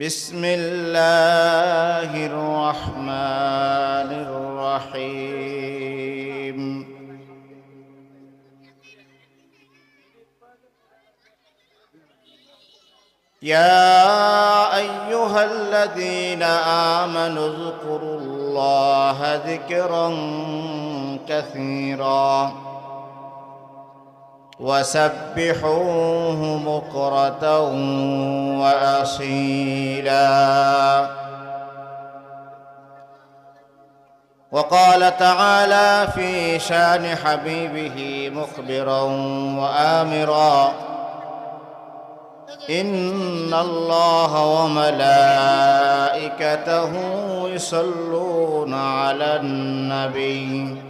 بسم الله الرحمن الرحيم. يا أيها الذين آمنوا اذكروا الله ذكرا كثيرا. وسبحوه بكرة وأصيلا. وقال تعالى في شان حبيبه مخبرا وآمرا إن الله وملائكته يصلون على النبي.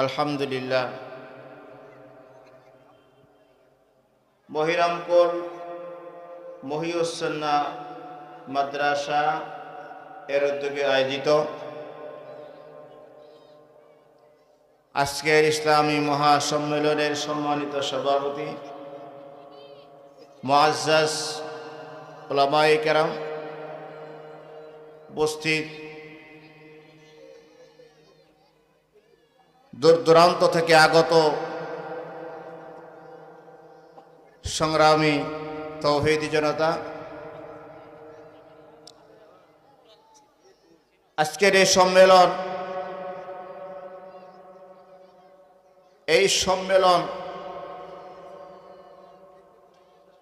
আলহামদুলিল্লাহ। মহিরামপুর মহিউসন্না মাদ্রাসা এর উদ্যোগে আয়োজিত। আজকের ইসলামী মহাসম্মেলনের সম্মানিত সভাপতি মোয়াজ্জাজ ওলামাই কেরাম উপস্থিত দূর দূরান্ত থেকে আগত সংগ্রামী তৌহিদি জনতা, আজকের এই সম্মেলন এই সম্মেলন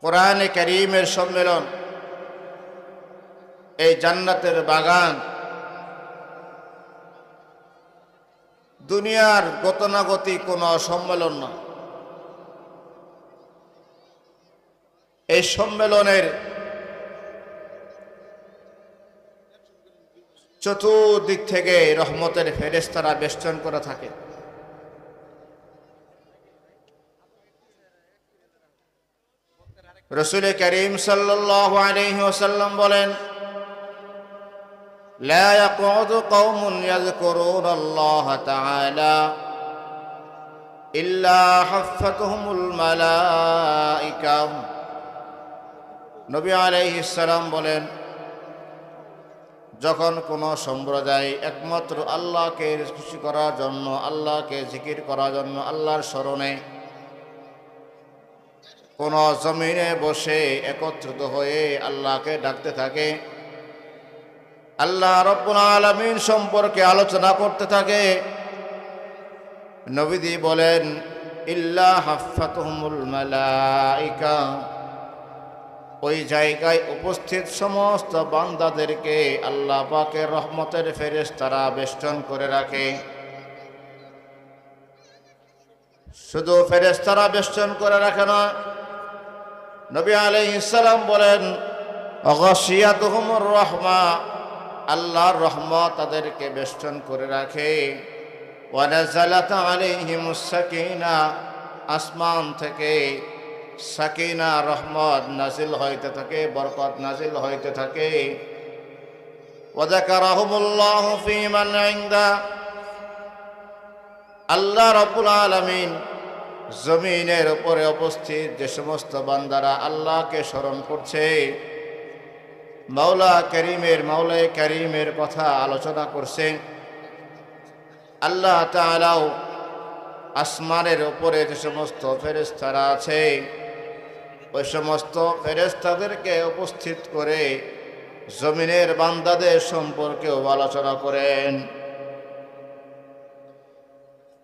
কোরআনে করিমের সম্মেলন, এই জান্নাতের বাগান দুনিয়ার গতানাগতি কোনো সম্মেলন না। এই সম্মেলনের চতুর্দিক থেকে রহমতের ফেরেস্তারা বেষ্টন করে থাকে। রসুল করিম সাল্লাহ আলহি বলেন لا يقعد قوم يذكرون الله تعالى إلا حفتهم الملائكة নবী আলাইহিসসালাম বলেন যখন কোনো সম্প্রদায় একমাত্র আল্লাহকে খুশি করার জন্য আল্লাহকে জিকির করার জন্য আল্লাহর স্মরণে কোন জমিনে বসে একত্রিত হয়ে আল্লাহকে ডাকতে থাকে আল্লাহ রব্বুল আলমিন সম্পর্কে আলোচনা করতে থাকে। নবীদি বলেন, ইল্লা হাফাতহুমুল ওই জায়গায় উপস্থিত সমস্ত বান্দাদেরকে আল্লাহ পাকের রহমতের ফেরেস তারা বেষ্টন করে রাখে। শুধু ফেরেস তারা বেষ্টন করে রাখে না, নবী আলাইহিসসালাম বলেন অগসিয়াতুহুমুর রহমা। আল্লাহর রহমত তাদেরকে বেষ্টন করে রাখে। আসমান থেকে সাকিনা রহমত নাজিল হইতে থাকে, বরকত নাজিল হইতে থাকে। আল্লাহ রাব্বুল আলামিন জমিনের উপরে উপস্থিত যে সমস্ত বান্দারা আল্লাহকে স্মরণ করছে মাওলা করিমের মাওলায় করিমের কথা আলোচনা করছেন। আল্লাহ তাআলাও আসমানের ওপরে যে সমস্ত ফেরেস্তারা আছে, ওই সমস্ত ফেরেস্তাদেরকে উপস্থিত করে জমিনের বান্দাদের সম্পর্কেও আলোচনা করেন।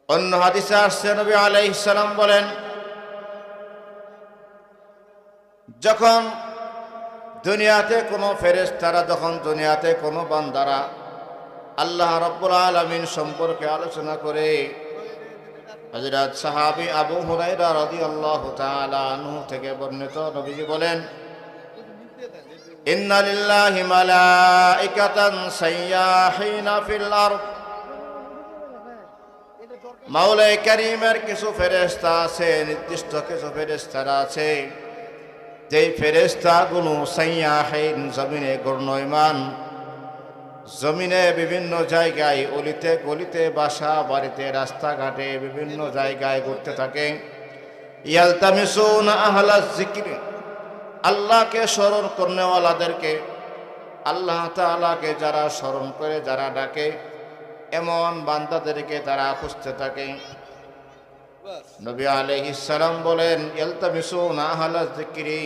অন্য হাদিসে আসছে, নবী আলাইসালাম বলেন, যখন দুনিয়াতে কোনো ফেরেশতারা যখন দুনিয়াতে কোনো বান্দারা আল্লাহ রব্বুল আলমিন সম্পর্কে আলোচনা করে হজরত সাহাবি আবু হুরাইরা রাদিয়াল্লাহু তাআলা আনহু থেকে বর্ণিত নবীজি বলেন, ইন্না লিল্লাহি মালাইকাতান সাইয়াহিনা ফিল আরদ। মাওলাই করিমের কিছু ফেরেশতা আছে, নির্দিষ্ট কিছু ফেরেস্তারা আছে। যেই ফেরেশতাগুলো সাইয়াহিন জমিনে গণ্যমান জমিনে বিভিন্ন জায়গায় অলিতে গলিতে বাসা, বাড়িতে রাস্তাঘাটে বিভিন্ন জায়গায় ঘুরতে থাকে। ইয়ালতামিসুন আহলা জিকির আল্লাহকে স্মরণ করনেওয়ালাদেরকে, আল্লাহ তাআলাকে যারা স্মরণ করে, যারা ডাকে, এমন বান্দাদেরকে তারা খুঁজতে থাকে। নবী আলাইহিস সালাম বলেন, ইয়ালতামিসুন আহলা জিকিরি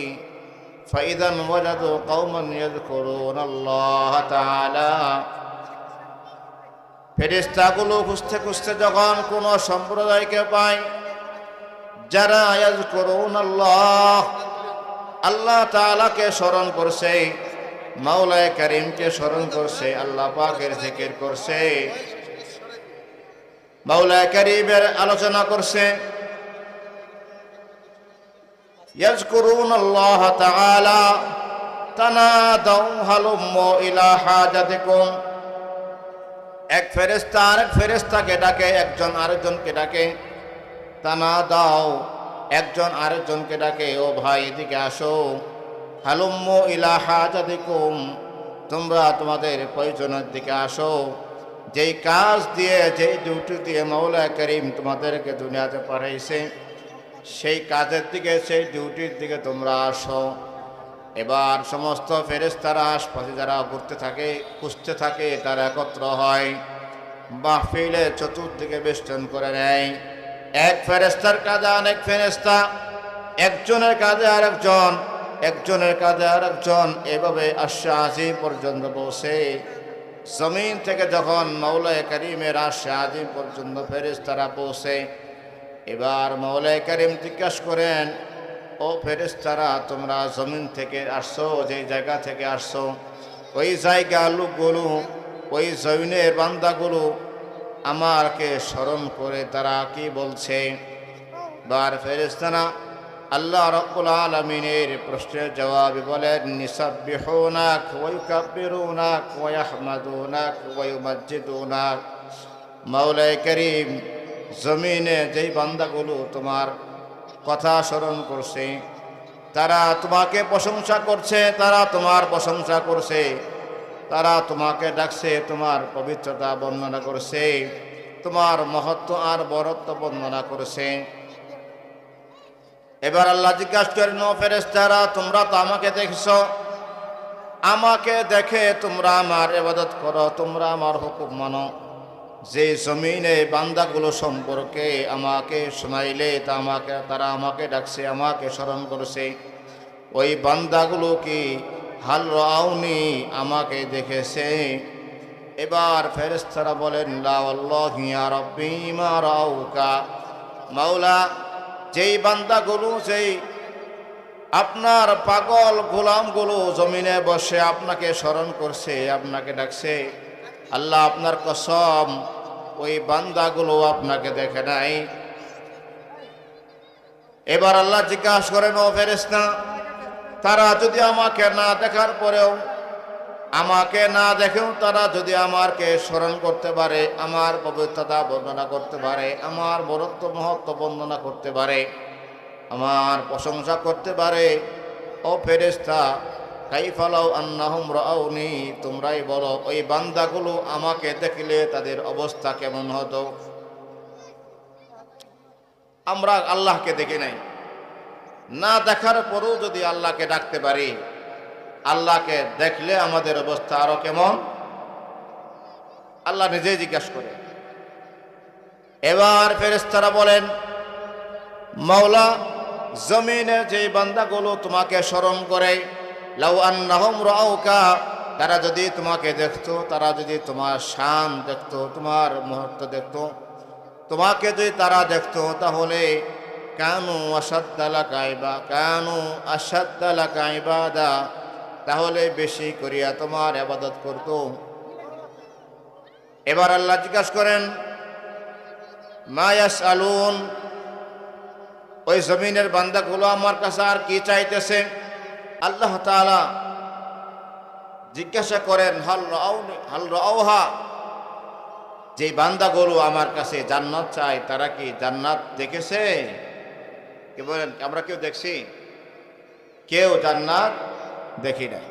ফাইদান ওয়াজাদু কওমান ইয়াযকুরুন আল্লাহ তাআলা। ফেরেশতাগুলো খুঁজতে খুঁজতে যখন কোন সম্প্রদায়কে পায়, যারা ইয়াযকুরুন আল্লাহ আল্লাহ তাআলাকে স্মরণ করছে, মাওলায়ে কারীমকে স্মরণ করছে, আল্লাহ পাকের জিকির করছে। মাওলায়ে কারীমের আলোচনা করছে يذكرون الله تعالى تنادوا هلموا إلى حاجتكم এক ফেরেস্তা আরেক ফেরেস্তাকে ডাকে একজন আরেকজনকে ডাকে তানা দাও একজন আরেকজনকে ডাকে ও ভাই এদিকে আসো হালুম্ম ইলা হাজাদিকুম তোমরা তোমাদের প্রয়োজনের দিকে আসো যেই কাজ দিয়ে, যেই ডিউটি দিয়ে মৌলা করিম তোমাদেরকে দুনিয়াতে পাঠাইছে, সেই কাজের দিকে, সেই ডিউটির দিকে তোমরা আসো। এবার সমস্ত ফেরেস্তারা আশপাশে যারা ঘুরতে থাকে, খুঁজতে থাকে, তারা একত্র হয়, মাহফিলে চতুর্দিকে বেষ্টন করে নেয়। এক ফেরেস্তার কাজে অনেক ফেরেস্তা একজনের কাজে আরেকজন, একজনের কাজে আরেকজন, এভাবে আশা আজি পর্যন্ত বসে জমিন থেকে যখন মৌলায় করিমের আশা আজি পর্যন্ত ফেরেস্তারা পৌঁছে। এবার মৌলাই করিম জিজ্ঞাসা করেন, ও ফেরেস্তারা তোমরা জমিন থেকে আসছো যে জায়গা থেকে আসছো? ওই জায়গা লোকগুলো ওই জমিনের বান্দাগুলো আমাকে স্মরণ করে তারা কি বলছে? বার ফেরেস্তানা আল্লাহ রব্বুল আলমিনের প্রশ্নের জবাবে বলেন, নিসাব্বিহুনাক ওয়ায়ুকাব্বিরুনাক ওয়াহমাদুনাক ওয়ায়ুমাজ্জিদুনাক মাওলাই করিম, জমিনে যেই বান্দাগুলো তোমার কথা স্মরণ করছে, তারা তোমাকে প্রশংসা করছে, তারা তোমার প্রশংসা করছে, তারা তোমাকে ডাকছে, তোমার পবিত্রতা বর্ণনা করছে, তোমার মহত্ব আর বরত্ব বর্ণনা করছে। এবার আল্লাহ জিজ্ঞাসা করেন নো ফেরেস্তারা তোমরা তো আমাকে দেখছ। আমাকে দেখে তোমরা আমার এবাদত করো, তোমরা আমার হুকুম মানো। যে জমিনে বান্দাগুলো সম্পর্কে আমাকে শোনাইলে, তা আমাকে, তারা আমাকে ডাকছে, আমাকে স্মরণ করছে। ওই বান্দাগুলো কি হাল রাউনি আমাকে দেখেছে? এবার ফেরেস্তারা বলেন রাউকা। মাওলা যেই বান্দাগুলো, যেই আপনার পাগল গোলামগুলো জমিনে বসে আপনাকে স্মরণ করছে, আপনাকে ডাকছে, আল্লাহ আপনার কসম ওই বান্দাগুলো আপনাকে দেখে নাই। এবার আল্লাহ জিজ্ঞাসা করেন, ও ফেরেস্তা তারা যদি আমাকে না দেখার পরেও আমাকে না দেখেও তারা যদি আমারকে স্মরণ করতে পারে, আমার পবিত্রতা বর্ণনা করতে পারে, আমার বরত্ব মহত্ব বর্ণনা করতে পারে, আমার প্রশংসা করতে পারে, ও ফেরেস্তা কাইফালাও আন্নাহুম রাউনি, তোমরাই বলো, ওই বান্দাগুলো আমাকে দেখলে তাদের অবস্থা কেমন হতো? আমরা আল্লাহকে দেখে নাই। না দেখার পরেও যদি আল্লাহকে ডাকতে পারি আল্লাহকে দেখলে আমাদের অবস্থা আরও কেমন? আল্লাহ নিজেই জিজ্ঞাসা করে। এবার ফেরেস্তারা বলেন, মাওলা, জমিনে যে বান্দাগুলো তোমাকে স্মরণ করে, লাউ আন্নাহুম রাউকা, তারা যদি তোমাকে দেখতো, তারা যদি তোমার শান দেখতো, তোমার মুহূর্ত দেখতো, তোমাকে যদি তারা দেখতো, তাহলে কেন কানু আসাদ্দালা কাইবা কানু আসাদ্দালা কাইবাদা তাহলে বেশি করিয়া তোমার আবাদত করতো। এবার আল্লাহ জিজ্ঞাসা করেন মায়াস আলুন ওই জমিনের বান্দাগুলো আমার কাছে আর কি চাইতেছে? আল্লাহ তাআলা জিজ্ঞাসা করেন, হাল হাল রাউহা? যে বান্দাগুলো আমার কাছে জান্নাত চায়, তারা কি জান্নাত দেখেছে? কি বলেন, আমরা কেউ দেখছি? কেউ জান্নাত দেখি নাই।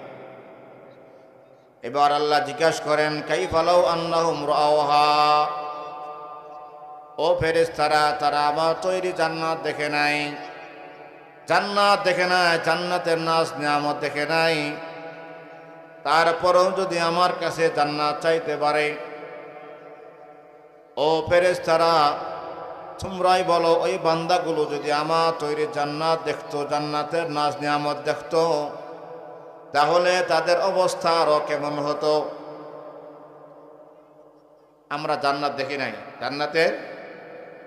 এবার আল্লাহ জিজ্ঞাসা করেন কাই ফালাও আন্নাহুম রাওহা ও ফেরেশতারা, তারা আমার তৈরি জান্নাত দেখে নাই। জান্নাত দেখে নাই, জান্নাতের নাচ নিয়ামত দেখে নাই। তারপরেও যদি আমার কাছে জান্নাত চাইতে পারে। ও ফেরেশতারা, তোমরাই বলো, ওই বান্দাগুলো যদি আমার তৈরি জান্নাত দেখতো, জান্নাতের নাচ নিয়ামত দেখতো তাহলে তাদের অবস্থা আরও কেমন হতো? আমরা জান্নাত দেখি নাই। জান্নাতের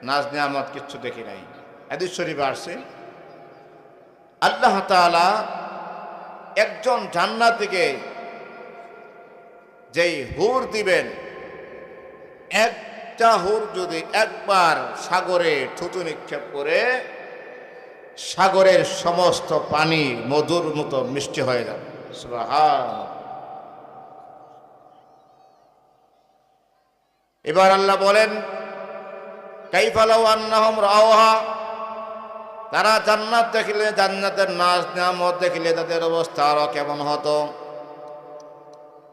নাচ নিয়ামত কিচ্ছু দেখি নাই। হাদিস শরীফে আসছে। আল্লাহ তাআলা একজন জান্নাতিকে যেই হুর দিবেন, একটা হুর যদি একবার সাগরে থুতু নিক্ষেপ করে, সাগরের সমস্ত পানি মধুর মতো মিষ্টি হয়ে যাবে। এবার আল্লাহ বলেন কাইফালাও আন্নাহম রাওহা তারা জান্নাত দেখিলে, জান্নাতের নাচ নিয়ামত দেখিলে তাদের অবস্থা আরও কেমন হতো?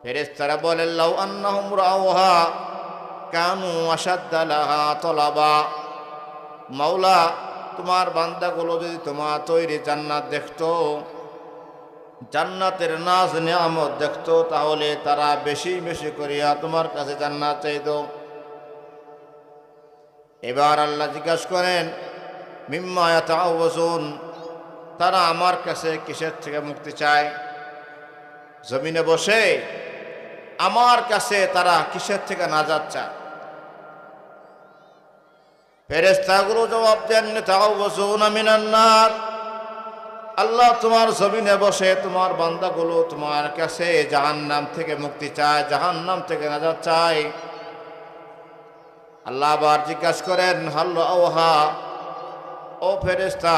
ফেরেশতারা বলেন, লাউ আন্নাহম রাওহা কানু আসাদ্দালাহা তলাবা। মাওলা, তোমার বান্দাগুলো যদি তোমার তৈরি জান্নাত দেখতো জান্নাতের নাচ নিয়ামত দেখতো, তাহলে তারা বেশি বেশি করিয়া তোমার কাছে জান্নাত চাইতো। এবার আল্লাহ জিজ্ঞাসা করেন মিম্মায়া তারা আমার কাছে কিসের থেকে মুক্তি চায়? জমিনে বসে আমার কাছে তারা কিসের থেকে নাজাত চায়? ফেরেস্তাগুলো জবাব দেন তাওয়াজুন মিনান্নার আল্লাহ তোমার জমিনে বসে তোমার বান্দাগুলো তোমার কাছে জাহান নাম থেকে মুক্তি চায় জাহান নাম থেকে নাজাত চায়। আল্লাহ আবার জিজ্ঞাসা করেন, হাল্লো ওহা, ও ফেরেস্তা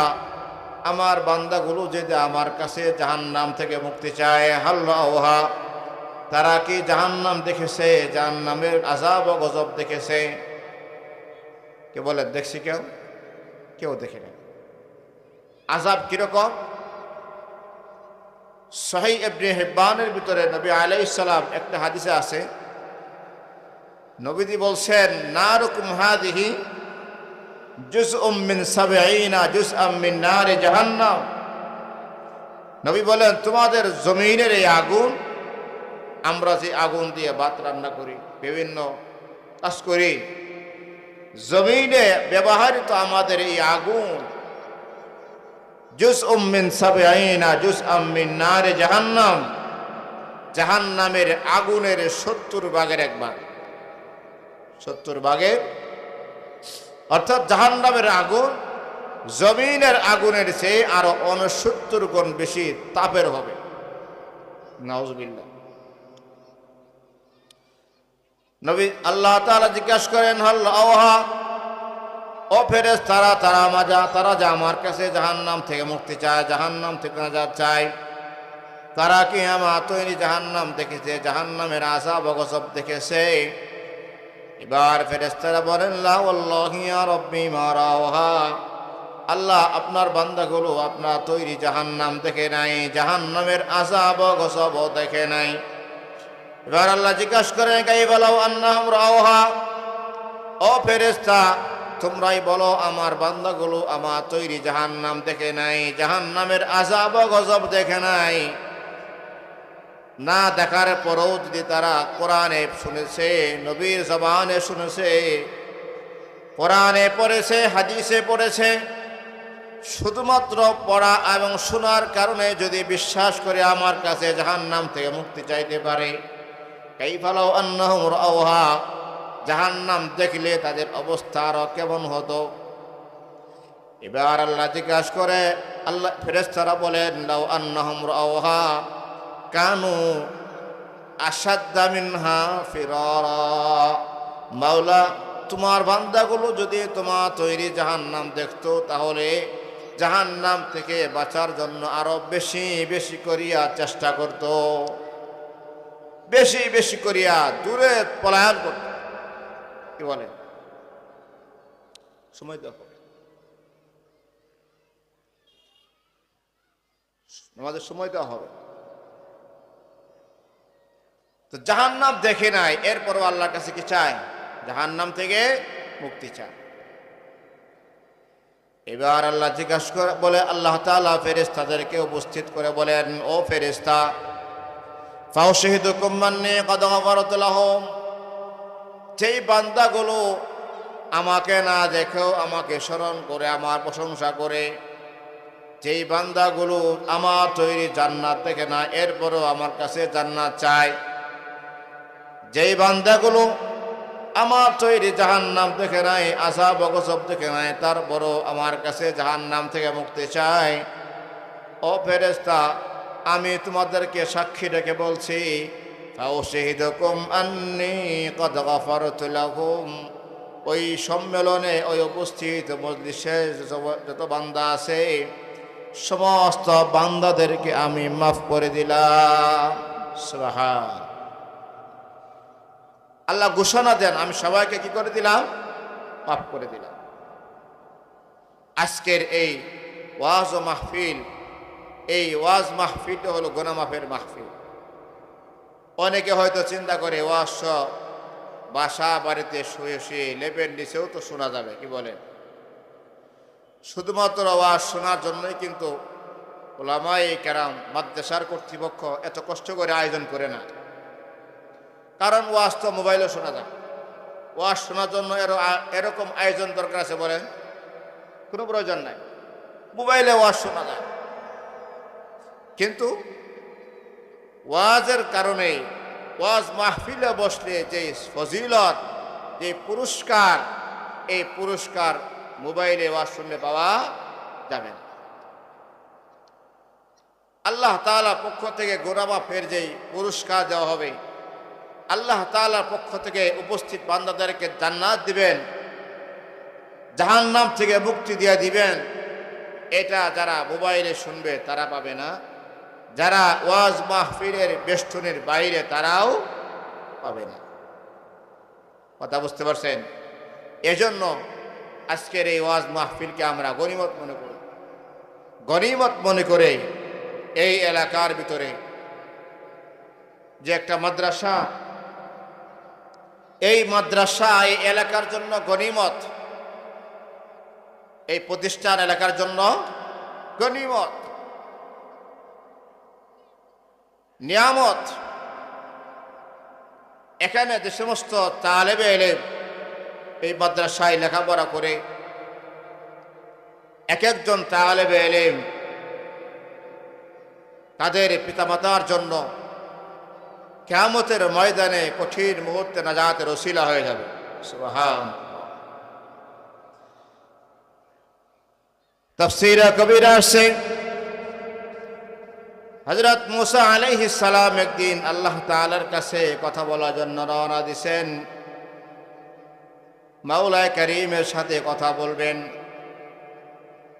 আমার বান্দাগুলো যদি আমার কাছে জাহান নাম থেকে মুক্তি চায়, হাল্লো ওহা, তারা কি জাহান নাম দেখেছে, জাহান্নামের আজাব ও গজব দেখেছে? কে বলে, দেখছি কেউ? কেউ দেখে আজাব কীরকম? সহি এবনে হেব্বানের ভিতরে নবী আলাইসালাম একটা হাদিসে আছে। নবীদি বলছেন, নারুকুম হাদিহি জুস উম্মিন সাবেইনা জুস আম্মিন নারে জাহান্নাম। নবী বলেন, তোমাদের জমিনের এই আগুন, আমরা যে আগুন দিয়ে ভাত রান্না করি, বিভিন্ন কাজ করি, জমিনে ব্যবহৃত আমাদের এই আগুন জুস উম্মিন সাবেইনা জুস আম্মিন নারে জাহান্নাম। জাহান্নামের আগুনের সত্তর ভাগের এক ভাগ। সত্তর ভাগের? অর্থাৎ জাহান্নামের আগুন, জমিনের আগুনের চেয়ে আরও অনসত্তর গুণ বেশি তাপের হবে। নাউজবিল্লা নবী আল্লাহ তাআলা জিজ্ঞাসা করেন, হল আওহা? ও ফেরেস তারা তারা মাজা তারা যা আমার কাছে জাহান্নাম থেকে মুক্তি চায়, জাহান্নাম থেকে নাজাত চায়। তারা কি আমার তৈরি জাহান্নাম দেখেছে, জাহান্নামের আশা বগসব দেখেছে? এবার ফেরেস্তারা বলেন রব্বি মারাওহা আল্লাহ আপনার বান্দাগুলো আপনার তৈরি জাহান্নাম দেখে নাই, জাহান্নামের আজাব গসব দেখে নাই। এবার আল্লাহ জিজ্ঞাসা করেন গাই বলাও আন্নাহম রাওহা। ও ফেরেস্তা তোমরাই বলো, আমার বান্দাগুলো আমার তৈরি জাহান্নাম দেখে নাই, জাহান্নামের আজাব গজব দেখে নাই। না দেখার পরেও যদি তারা কোরআনে শুনেছে, নবীর জবানে শুনেছে, কোরআনে পড়েছে, হাদিসে পড়েছে, শুধুমাত্র পড়া এবং শোনার কারণে যদি বিশ্বাস করে আমার কাছে জাহান নাম থেকে মুক্তি চাইতে পারে এই ফালাও আন্নাহর আওহা জাহান নাম দেখলে তাদের অবস্থা আরও কেমন হতো? এবার আল্লাহ জিজ্ঞাসা করে, আল্লাহ ফেরেস্তারা বলেন, লাউ আন্নাহম আওহা কানু আসাদ্দা মিনহা ফিরারা। মাওলা, তোমার বান্দাগুলো যদি তোমার তৈরি জাহান্নাম দেখতো, তাহলে জাহান্নাম থেকে বাঁচার জন্য আরও বেশি বেশি করিয়া চেষ্টা করত। বেশি বেশি করিয়া দূরে পলায়ন করত। কি বলে? সময় দেখো আমাদের সময় দেওয়া হবে। তো জাহান্নাম দেখে নাই এরপরও আল্লাহর কাছে কি চায়? জাহান্নাম থেকে মুক্তি চায়। এবার আল্লাহ জিজ্ঞাসা করে বলে আল্লাহ তালা ফেরেস্তাদেরকে উপস্থিত করে বলেন ও ফেরেস্তা ফাউশহিদ কুম্মান্নি কদমাবরতুল্লাহম যেই বান্দাগুলো আমাকে না দেখেও আমাকে স্মরণ করে, আমার প্রশংসা করে, যেই বান্দাগুলো আমার তৈরি জান্নাত দেখে না, এরপরও আমার কাছে জান্নাত চায়। যেই বান্দাগুলো আমার তৈরি জাহান নাম দেখে নাই আশা বগসব দেখে নাই, তারপরও আমার কাছে জাহান নাম থেকে মুক্তি চাই ও ফেরেস্তা আমি তোমাদেরকে সাক্ষী রেখে বলছি তাও শহীদকুম আন্নি কদ গফারতু লাহুম। ওই সম্মেলনে ওই উপস্থিত মজলিসে যত- বান্দা আছে, সমস্ত বান্দাদেরকে আমি মাফ করে দিলাম। আল্লাহ ঘোষণা দেন, আমি সবাইকে কি করে দিলাম? মাফ করে দিলাম। আজকের এই ওয়াজ ও মাহফিল, এই ওয়াজ মাহফিলটা হলো গোনামাফের মাহফিল। অনেকে হয়তো চিন্তা করে ওয়াজ বাসা বাড়িতে শুয়ে শুয়ে লেপের নিচেও তো শোনা যাবে। কি বলেন? শুধুমাত্র ওয়াজ শোনার জন্যই কিন্তু ওলামাই কেরাম মাদ্রাসার কর্তৃপক্ষ এত কষ্ট করে আয়োজন করে না। কারণ ওয়াজ তো মোবাইলে শোনা যায়। ওয়াজ শোনার জন্য এর, এরকম আয়োজন দরকার আছে বলেন? কোনো প্রয়োজন নাই। মোবাইলে ওয়াজ শোনা যায়। কিন্তু ওয়াজের কারণে ওয়াজ মাহফিলে বসলে যে ফজিলত, যে পুরস্কার, এই পুরস্কার মোবাইলে ওয়াজ শুনলে পাওয়া যাবে আল্লাহ তাআলা পক্ষ থেকে গোরামা ফের যেই পুরস্কার দেওয়া হবে, আল্লাহ তাআলার পক্ষ থেকে উপস্থিত বান্দাদেরকে জান্নাত দিবেন, জাহান্নাম থেকে মুক্তি দিয়ে দিবেন, এটা যারা মোবাইলে শুনবে তারা পাবে না। যারা ওয়াজ মাহফিলের বেষ্টনের বাইরে, তারাও পাবে না। কথা বুঝতে পারছেন? এজন্য আজকের এই ওয়াজ মাহফিলকে আমরা গনিমত মনে করি। গনিমত মনে করে এই এলাকার ভিতরে যে একটা মাদ্রাসা, এই মাদ্রাসা, এই এলাকার জন্য গনিমত এই প্রতিষ্ঠান এলাকার জন্য গনিমত নিয়ামত। এখানে যে সমস্ত তালেবে এলে এই মাদ্রাসায় লেখাপড়া করে এক একজন তালেবে এলেম তাদের পিতামাতার জন্য কেয়ামতের ময়দানে কঠিন মুহূর্তে নাজাতের ওসিলা হয়ে যাবে। তফসিরা কবির আসছে হজরত মুসা আলাইহি সালাম একদিন আল্লাহ তাআলার কাছে কথা বলার জন্য রওনা দিছেন। মাওলায় করিমের সাথে কথা বলবেন।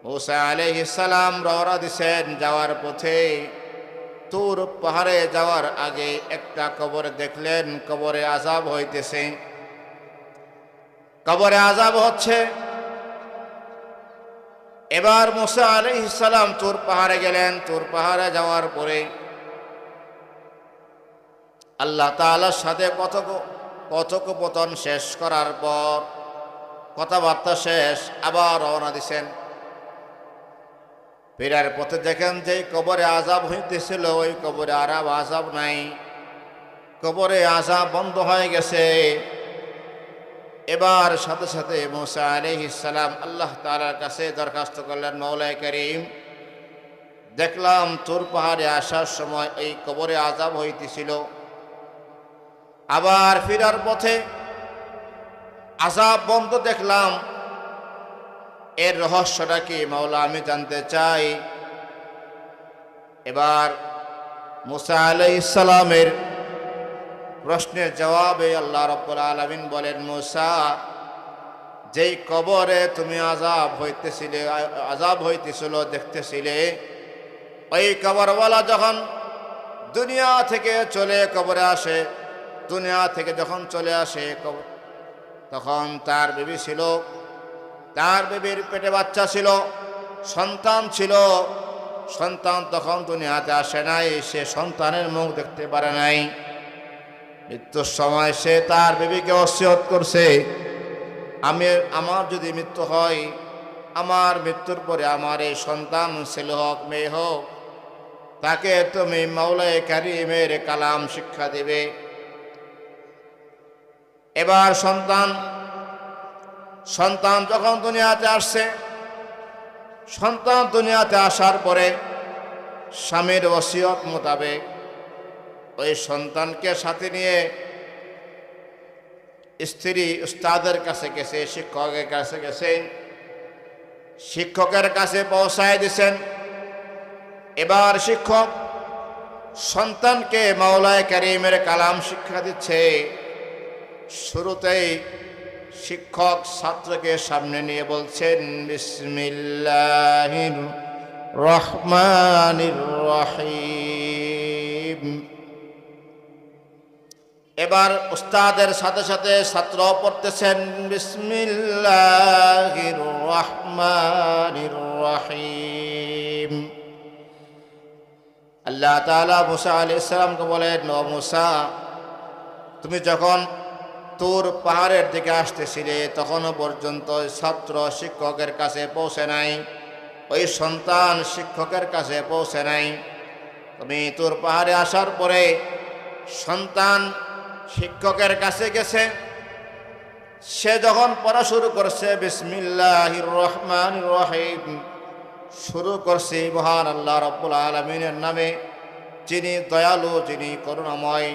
মুসা আলাইহি সালাম রওনা দিছেন যাওয়ার পথে। তুর পাহাড়ে যাওয়ার আগে একটা কবর দেখলেন, কবরে আজাব হইতেছে। কবরে আজাব হচ্ছে এবার মুসা আলাইহিস সালাম তুর পাহাড়ে গেলেন, তুর পাহাড়ে যাওয়ার পরে আল্লাহ তাআলার সাথে কথক কথোপকথন শেষ করার পর কথাবার্তা শেষ, আবার রওনা দিছেন। ফেরার পথে দেখেন যে কবরে আজাব হইতেছিল, ওই কবরে আরাব আজাব নাই। কবরে আজাব বন্ধ হয়ে গেছে। এবার সাথে সাথে মোসা আলহিসাল্লাম আল্লাহ তালার কাছে দরখাস্ত করলেন মৌলাই করিম, দেখলাম তোর পাহাড়ে আসার সময় এই কবরে আজাব হইতেছিল। আবার ফিরার পথে আজাব বন্ধ দেখলাম। এর রহস্যটা কি মাওলা, আমি জানতে চাই। এবার মুসা আলাই ইসালামের প্রশ্নের জবাবে আল্লাহ রব্বুল আলমিন বলেন, মুসা, যেই কবরে তুমি আজাব হইতেছিলে আজাব হইতেছিল, দেখতেছিলে, ওই কবরওয়ালা যখন দুনিয়া থেকে চলে কবরে আসে, দুনিয়া থেকে যখন চলে আসে তখন তার বেবি ছিল, তার বেবির পেটে বাচ্চা ছিল, সন্তান ছিল, সন্তান তখন দুনিয়াতে আসে নাই, সে সন্তানের মুখ দেখতে পারে নাই। মৃত্যুর সময় সে তার বেবিকে অসিয়ত করছে। আমি, আমার যদি মৃত্যু হয়, আমার মৃত্যুর পরে আমার এই সন্তান ছেলে হোক, মেয়ে হোক, তাকে তুমি মাওলায় কারিমের কালাম শিক্ষা দেবে। এবার সন্তান সন্তান যখন দুনিয়াতে আসছে, সন্তান দুনিয়াতে আসার পরে স্বামীর ওসিয়ত মোতাবেক ওই সন্তানকে সাথে নিয়ে স্ত্রী উস্তাদের কাছে গেছে, শিক্ষকের কাছে গেছে। শিক্ষকের কাছে পৌঁছায় দিছেন। এবার শিক্ষক সন্তানকে মাওলায় করিমের কালাম শিক্ষা দিচ্ছে। শুরুতেই শিক্ষক ছাত্রকে সামনে নিয়ে বলছেন, বিসমিল্লাহির রহমানির রহিম। এবার উস্তাদের সাথে সাথে ছাত্র পড়তেছেন বিসমিল্লাহির আল্লাহ তাআলা মুসা আলাইহিস সালামকে বলেন, ও মুসা, তুমি যখন তোর পাহাড়ের দিকে আসতেছিলে, তখনও পর্যন্ত ছাত্র শিক্ষকের কাছে পৌঁছে নাই, ওই সন্তান শিক্ষকের কাছে পৌঁছে নাই। তুমি তোর পাহাড়ে আসার পরে সন্তান শিক্ষকের কাছে গেছে, সে যখন পড়া শুরু করছে বিসমিল্লাহ রহমান রহিম, শুরু করছে মহান আল্লাহ রব্বুল আলমিনের নামে, যিনি দয়ালু, যিনি করুণাময়।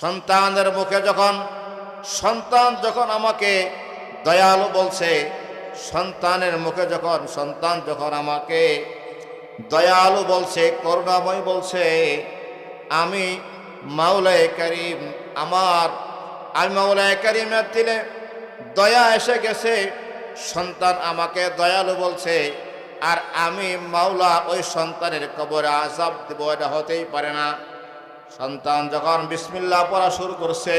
সন্তানের মুখে যখন, সন্তান যখন আমাকে দয়ালু বলছে, সন্তানের মুখে যখন, সন্তান যখন আমাকে দয়ালু বলছে, করুণাময় বলছে, আমি মাওলায় করিম, আমার আমি মাওলায় করিমের দিলে দয়া এসে গেছে, সন্তান আমাকে দয়ালু বলছে, আর আমি মাওলা ওই সন্তানের কবরে আজাব দেব, এটা হতেই পারে না। সন্তান যখন বিসমিল্লাহ পড়া শুরু করছে,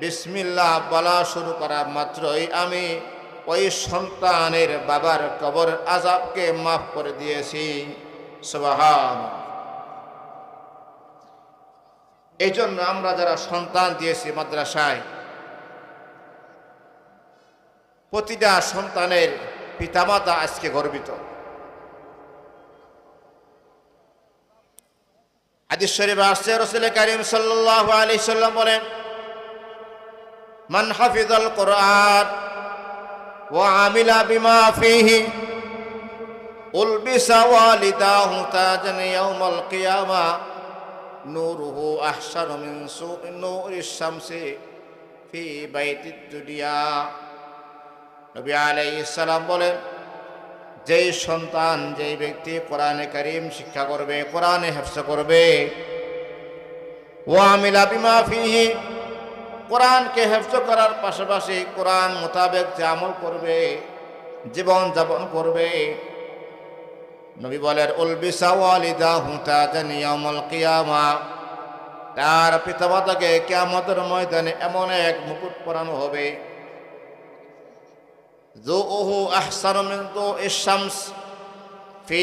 বিসমিল্লাহ বলা শুরু করা মাত্রই আমি ওই সন্তানের বাবার কবর আজাবকে মাফ করে দিয়েছি। সুবাহান এই জন্য আমরা যারা সন্তান দিয়েছি মাদ্রাসায়, প্রতিটা সন্তানের পিতামাতা আজকে গর্বিত। হাদিস শরীফ আসছে, রসুল করিম সাল্লাল্লাহু আলাইহি সাল্লাম বলেন, মান হাফিজাল কোরআন ওয়া আমিলা বিমা ফিহি, উলবিসা ওয়ালিদাহু তাজান ইয়াউমাল কিয়ামা নূরুহু আহসানু মিন সুই নূরিশ শামসি ফি বাইতিদ দুনিয়া। নবী আলাইহিস সালাম বলেন, যেই সন্তান, যেই ব্যক্তি কোরআনে করিম শিক্ষা করবে, কোরআনে হেফস করবে ও আমিলা বিমা ফিহি, কোরআনকে হেফজ করার পাশাপাশি কোরআন মোতাবেক যে আমল করবে, জীবন যাপন করবে নবী বলেন, উলবিসা ওয়ালিদা হুতা জানিয়ামল কিয়ামা। তার পিতামাতাকে কিয়ামতের ময়দানে এমন এক মুকুট পরানো হবে। যুহু আহসানু মিন দুইশ শামস ফি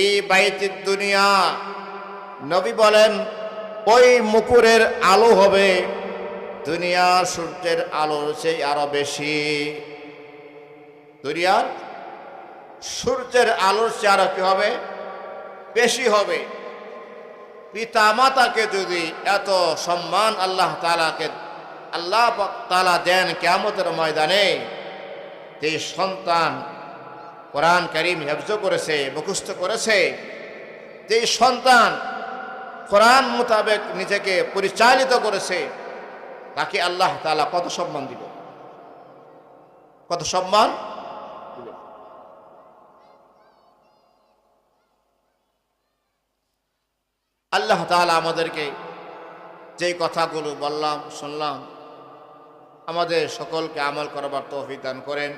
দুনিয়া। নবী বলেন, ওই মুকুরের আলো হবে দুনিয়ার সূর্যের আলোর চেয়ে আরও বেশি। দুনিয়ার সূর্যের আলোর চেয়ে আরও কি হবে? বেশি হবে। পিতা মাতাকে যদি এত সম্মান আল্লাহ তালাকে আল্লাহ তালা দেন কেয়ামতের ময়দানে, যে সন্তান কোরআন করিম হেফজ করেছে, মুখস্থ করেছে, যে সন্তান কোরআন মোতাবেক নিজেকে পরিচালিত করেছে, তাকে আল্লাহ তালা কত সম্মান দিল কত সম্মান? আল্লাহ তালা আমাদেরকে যেই কথাগুলো বললাম শুনলাম আমাদের সকলকে আমল করবার তৌফিক দান করেন।